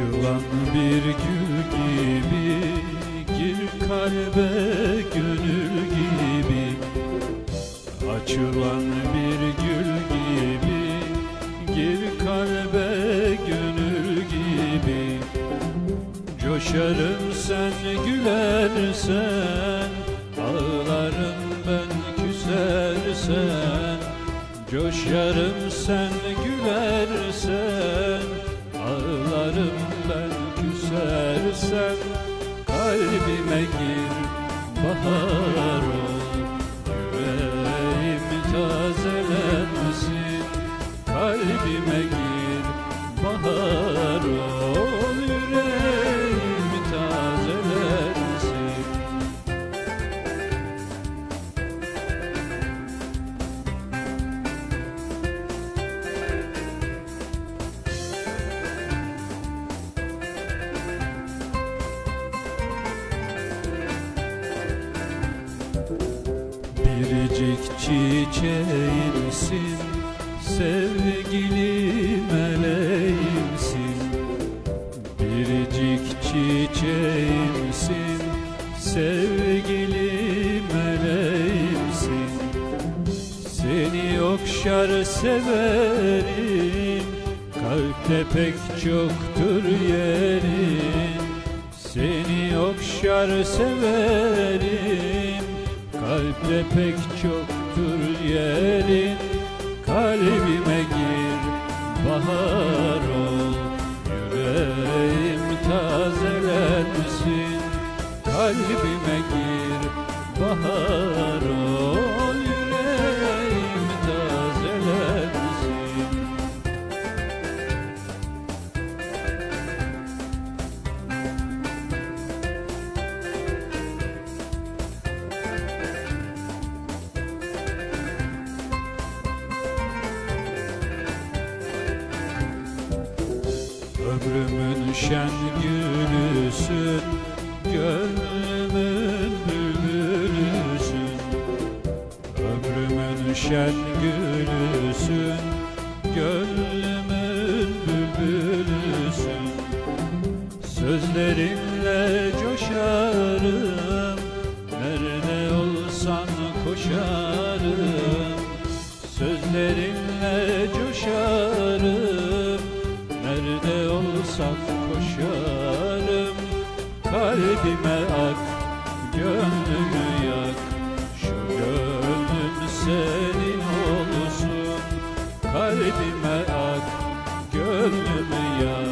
Açılan bir gül gibi Gir kalbe gönül gibi. Açılan bir gül gibi Gir kalbe gönül gibi. Coşarım sen gülersen Ağlarım ben küsersen. Coşarım sen gülersen küsersen Kalbime gir bahar ol Biricik çiçeğimsin Sevgili meleğimsin Biricik çiçeğimsin Sevgili meleğimsin Seni okşar severim Kalpte pek çoktur yerin Seni okşar severim Kalpte pek çoktur yerin Kalbime gir bahar ol. Yüreğim tazelensin Kalbime gir bahar ol Ömrümün şen gülüsün Gönlümün bülbülüsün Ömrümün şen gülüsün Gönlümün bülbülüsün Sözlerinle coşarım Nerede olsan koşarım. Sözlerinle olsak koşarım Kalbime ak, gönlümü yak. Şu gönlüm senin olsun. Kalbime ak, gönlümü yak